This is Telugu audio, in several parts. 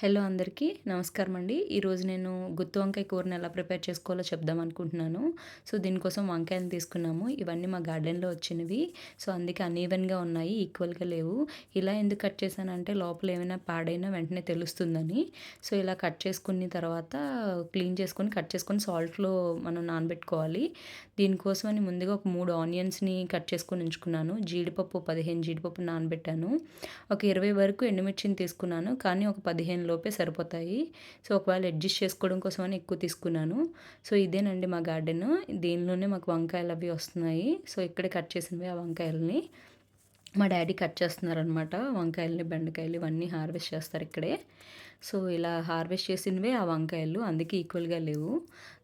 హలో అందరికీ నమస్కారం అండి. ఈరోజు నేను గుత్తి వంకాయ కూరని ఎలా ప్రిపేర్ చేసుకోవాలో చెప్దాం అనుకుంటున్నాను. సో దీనికోసం వంకాయలు తీసుకున్నాము. ఇవన్నీ మా గార్డెన్లో వచ్చినవి. సో అందుకే అన్ఈవెన్గా ఉన్నాయి ఈక్వల్గా లేవు. ఇలా ఎందుకు కట్ చేశానంటే లోపల ఏమైనా పాడైనా వెంటనే తెలుస్తుందని. సో ఇలా కట్ చేసుకున్న తర్వాత క్లీన్ చేసుకొని కట్ చేసుకొని సాల్ట్లో మనం నానబెట్టుకోవాలి. దీనికోసం అని ముందుగా ఒక మూడు ఆనియన్స్ని కట్ చేసుకొని ఉంచుకున్నాను. జీడిపప్పు పదిహేను జీడిపప్పు నానబెట్టాను. ఒక ఇరవై వరకు ఎండుమిర్చిని తీసుకున్నాను. కానీ ఒక పదిహేను లోపే సరిపోతాయి. సో ఒకవేళ అడ్జస్ట్ చేసుకోవడం కోసం అని ఎక్కువ తీసుకున్నాను. సో ఇదేనండి మా గార్డెన్. దీనిలోనే మాకు వంకాయలు అవి వస్తున్నాయి. సో ఇక్కడే కట్ చేసినవి ఆ వంకాయలని. మా డాడీ కట్ చేస్తున్నారనమాట వంకాయలని బెండకాయలు ఇవన్నీ హార్వెస్ట్ చేస్తారు ఇక్కడే. సో ఇలా హార్వెస్ట్ చేసినవే ఆ వంకాయలు అందుకే ఈక్వల్గా లేవు.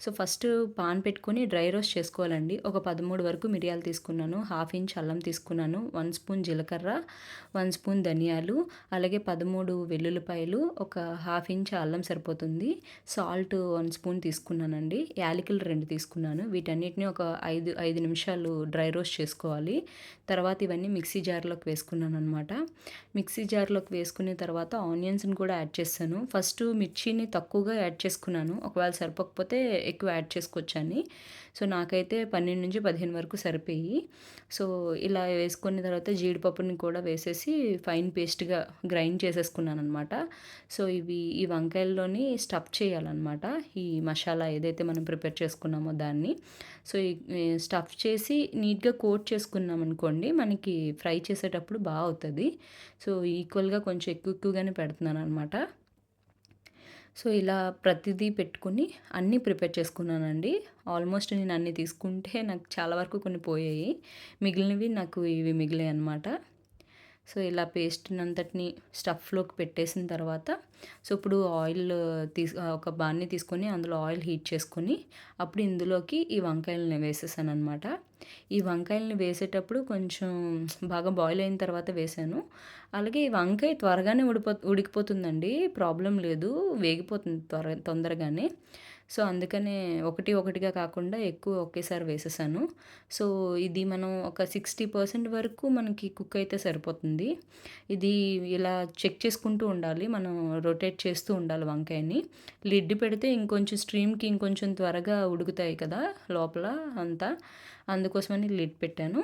సో ఫస్ట్ పాన్ పెట్టుకొని డ్రై రోస్ట్ చేసుకోవాలండి. ఒక పదమూడు వరకు మిరియాలు తీసుకున్నాను హాఫ్ ఇంచ్ అల్లం తీసుకున్నాను వన్ స్పూన్ జీలకర్ర వన్ స్పూన్ ధనియాలు అలాగే పదమూడు వెల్లుల్లిపాయలు ఒక హాఫ్ ఇంచ్ అల్లం సరిపోతుంది. సాల్ట్ వన్ స్పూన్ తీసుకున్నానండి. యాలకులు రెండు తీసుకున్నాను. వీటన్నిటిని ఒక ఐదు ఐదు నిమిషాలు డ్రై రోస్ట్ చేసుకోవాలి. తర్వాత ఇవన్నీ మిక్సీ జార్లోకి వేసుకున్నాను అనమాట మిక్సీ జార్లోకి వేసుకున్న తర్వాత ఆనియన్స్ని కూడా యాడ్ చేస్తాను. ఫస్ట్ మిర్చిని తక్కువగా యాడ్ చేసుకున్నాను. ఒకవేళ సరిపోకపోతే ఎక్కువ యాడ్ చేసుకోవచ్చని సో నాకైతే పన్నెండు నుంచి పదిహేను వరకు సరిపోయి సో ఇలా వేసుకున్న తర్వాత జీడిపప్పుని కూడా వేసేసి ఫైన్ పేస్ట్గా గ్రైండ్ చేసేసుకున్నాను అనమాట సో ఇవి ఈ వంకాయల్లోని స్టఫ్ చేయాలన్నమాట. ఈ మసాలా ఏదైతే మనం ప్రిపేర్ చేసుకున్నామో దాన్ని. సో ఈ స్టఫ్ చేసి నీట్గా కోట్ చేసుకున్నాం అనుకోండి మనకి ఫ్రై చేసేటప్పుడు బాగా అవుతుంది సో ఈక్వల్గా కొంచెం ఎక్కువ ఎక్కువగానే పెడుతున్నాను అనమాట సో ఇలా ప్రతిదీ పెట్టుకుని అన్నీ ప్రిపేర్ చేసుకున్నానండి. ఆల్మోస్ట్ నేను అన్నీ తీసుకుంటే నాకు చాలా వరకు కొన్ని పోయాయి. మిగిలినవి నాకు ఇవి మిగిలాయి అనమాట సో ఇలా పేస్ట్ అంతటిని స్టఫ్లోకి పెట్టేసిన తర్వాత సో ఇప్పుడు ఆయిల్ తీసు ఒక బాన్ని తీసుకొని అందులో ఆయిల్ హీట్ చేసుకొని అప్పుడు ఇందులోకి ఈ వంకాయలని వేసేసాను అనమాట ఈ వంకాయలని వేసేటప్పుడు కొంచెం బాగా బాయిల్ అయిన తర్వాత వేసాను. అలాగే ఈ వంకాయ త్వరగానే ఉడిపో ఉడికిపోతుందండి. ప్రాబ్లం లేదు. వేగిపోతుంది త్వర తొందరగానే. సో అందుకనే ఒకటి ఒకటిగా కాకుండా ఎక్కువ ఒకేసారి వేసేసాను. సో ఇది మనం ఒక సిక్స్టీ పర్సెంట్ వరకు మనకి కుక్ అయితే సరిపోతుంది. ఇది ఇలా చెక్ చేసుకుంటూ ఉండాలి. మనం రొటేట్ చేస్తూ ఉండాలి వంకాయని. లిడ్ పెడితే ఇంకొంచెం స్ట్రీమ్కి ఇంకొంచెం త్వరగా ఉడుకుతాయి కదా లోపల అంతా. అందుకోసమని లిడ్ పెట్టాను.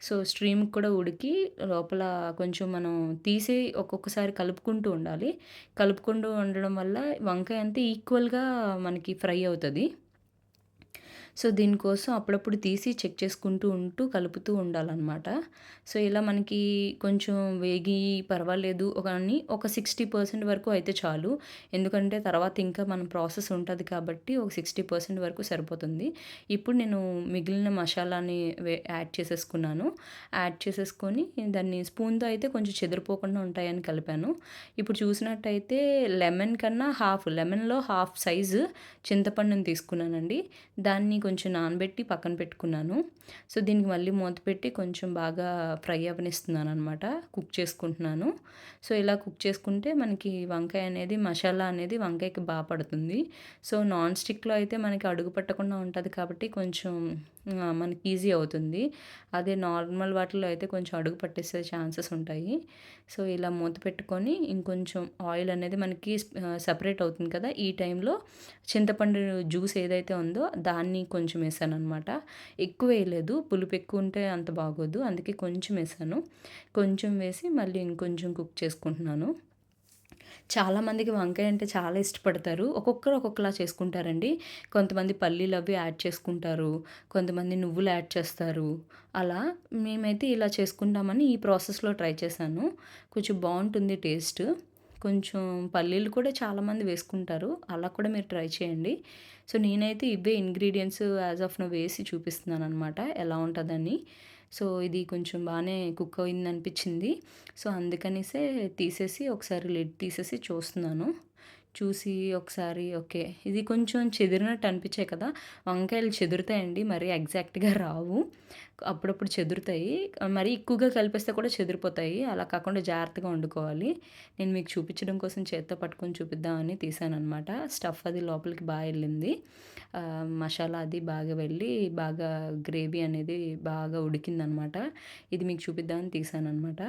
సో స్ట్రీమ్ కూడా ఉడికి లోపల కొంచెం మనం తీసి ఒక్కొక్కసారి కలుపుకుంటూ ఉండాలి. కలుపుకుంటూ ఉండడం వల్ల వంకాయ అంతా ఈక్వల్గా మనకి ఫ్రై అవుతుంది. సో దీనికోసం అప్పుడప్పుడు తీసి చెక్ చేసుకుంటూ ఉంటూ కలుపుతూ ఉండాలన్నమాట. సో ఇలా మనకి కొంచెం వేగి పర్వాలేదు కానీ ఒక సిక్స్టీ పర్సెంట్ వరకు అయితే చాలు. ఎందుకంటే తర్వాత ఇంకా మన ప్రాసెస్ ఉంటుంది కాబట్టి ఒక సిక్స్టీ పర్సెంట్ వరకు సరిపోతుంది. ఇప్పుడు నేను మిగిలిన మసాలాని యాడ్ చేసేసుకున్నాను. యాడ్ చేసేసుకొని దాన్ని స్పూన్తో అయితే కొంచెం చెదిరిపోకుండా ఉంటాయని కలిపాను. ఇప్పుడు చూసినట్టయితే లెమన్ కన్నా హాఫ్ లెమన్లో హాఫ్ సైజు చింతపండుని తీసుకున్నానండి. దాన్ని కొంచెం నానబెట్టి పక్కన పెట్టుకున్నాను. సో దీనికి మళ్ళీ మూత పెట్టి కొంచెం బాగా ఫ్రై అవనిస్తున్నాను అనమాట కుక్ చేసుకుంటున్నాను. సో ఇలా కుక్ చేసుకుంటే మనకి వంకాయ అనేది మసాలా అనేది వంకాయకి బాగా పడుతుంది. సో నాన్ స్టిక్లో అయితే మనకి అడుగు పట్టకుండా ఉంటుంది కాబట్టి కొంచెం మనకి ఈజీ అవుతుంది. అదే నార్మల్ వాటిలో అయితే కొంచెం అడుగు పట్టేసే ఛాన్సెస్ ఉంటాయి. సో ఇలా మూత పెట్టుకొని ఇంకొంచెం ఆయిల్ అనేది మనకి సపరేట్ అవుతుంది కదా. ఈ టైంలో చింతపండు జ్యూస్ ఏదైతే ఉందో దాన్ని కొంచెం వేసాను అనమాట ఎక్కువ వేయలేదు. పులుపు ఎక్కువ ఉంటే అంత బాగోదు. అందుకే కొంచెం వేసాను. కొంచెం వేసి మళ్ళీ ఇంకొంచెం కుక్ చేసుకుంటున్నాను. చాలామందికి వంకాయ అంటే చాలా ఇష్టపడతారు. ఒక్కొక్కరు ఒక్కొక్కలా చేసుకుంటారండి. కొంతమంది పల్లీలు అవి యాడ్ చేసుకుంటారు. కొంతమంది నువ్వులు యాడ్ చేస్తారు. అలా మేమైతే ఇలా చేసుకుంటామని ఈ ప్రాసెస్లో ట్రై చేశాను. కొంచెం బాగుంటుంది టేస్ట్. కొంచెం పల్లీలు కూడా చాలామంది వేసుకుంటారు. అలా కూడా మీరు ట్రై చేయండి. సో నేనైతే ఇవే ఇంగ్రీడియంట్స్ యాజ్ ఆఫ్ నో వేసి చూపిస్తున్నాను అనమాట ఎలా ఉంటుందని. సో ఇది కొంచెం బాగానే కుక్ అయింది అనిపించింది సో అందుకనిసే తీసేసి ఒకసారి లిడ్ తీసేసి చూస్తున్నాను. చూసి ఒకసారి ఓకే. ఇది కొంచెం చెదిరినట్టు అనిపించాయి కదా! వంకాయలు చెదురుతాయండి. మరీ ఎగ్జాక్ట్‌గా రావు. అప్పుడప్పుడు చెదురుతాయి. మరి ఎక్కువగా కలిపేస్తే కూడా చెదిరిపోతాయి. అలా కాకుండా జాగ్రత్తగా వండుకోవాలి. నేను మీకు చూపించడం కోసం చేత్తో పట్టుకొని చూపిద్దామని తీశాననమాట. స్టఫ్ అది లోపలికి బాగా వెళ్ళింది మసాలా అది బాగా వెళ్ళి, బాగా గ్రేవీ అనేది బాగా ఉడికిందనమాట. ఇది మీకు చూపిద్దామని తీశాననమాట.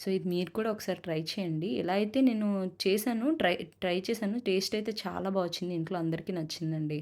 సో, ఇది మీరు కూడా ఒకసారి ట్రై చేయండి. ఇలా అయితే నేను చేశాను. ట్రై ట్రై చేశాను. టేస్ట్ అయితే చాలా బాగా వచ్చింది. ఇంట్లో అందరికీ నచ్చిందండి.